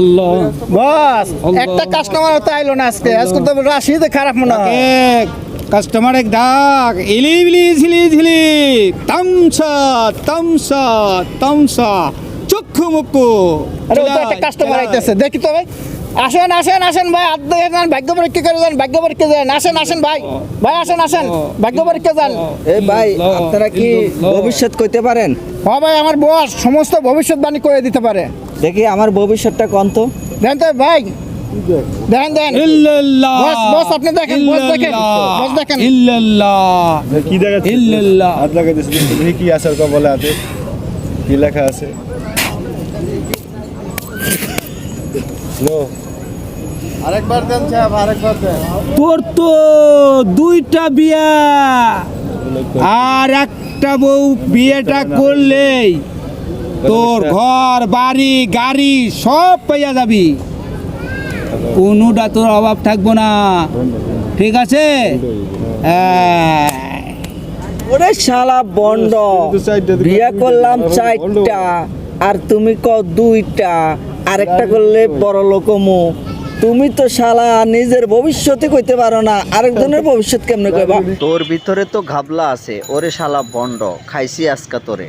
আল্লাহ। বস একটা কাস্টমার তো আইলো না আজকে। আজকে তো রাশিদে খারাপ মনে হয়। কাস্টমার এক ডাক ইলি ইলি ঝিলি ঝিলি তামসা তামসা তামসা। চক্ষু মুক্কু। আরে ও একটা কাস্টমার আইতেছে। দেখি তো ভাই। আসেন আসেন আসেন ভাই। ভাগ্য পরীক্ষা করে যান ভাগ্য পরীক্ষা যান। আসেন আসেন ভাই। ভাই আসেন আসেন। ভাগ্য পরীক্ষা যান। এই ভাই আপনারা কি ভবিষ্যৎ কইতে পারেন? হ ভাই আমার বস সমস্ত ভবিষ্যৎবাণী করে দিতে পারে। দেখি আমার ভবিষ্যৎটা কোন তো? দেন তো ভাই। দেন দেন। ইল্লাল্লাহ। বস, বস, আপনি দেখেন, বস দেখেন, বস দেখেন। ইল্লাল্লাহ। কি দেখাচ্ছে ইল্লাল্লাহ। হাত লাগাই দিয়েছে দেখি কি আছে ওর কপালে হাতে। কি লেখা আছে? নো আরেকবার দেন সাহেব আরেকবার দেন। তোর তো দুইটা বিয়া। আর একটা বউ বিয়েটা করলেই তোর ঘর বাড়ি গাড়ি সব পাইয়া যাবি। কোনোটা তোর অভাব থাকব না। ঠিক আছে। ওরে শালা বন্ড বিয়া করলাম। চারটা আর তুমি ক দুইটা আরেকটা করলে বড় লোকমু তুমি তো শালা নিজের ভবিষ্যতে কইতে পারো না। আরেকজনের ভবিষ্যৎ কেমনে কইবা? তোর ভিতরে তো ঘাবলা আছে ওরে শালা বন্ড খাইছি আজকা তোরে।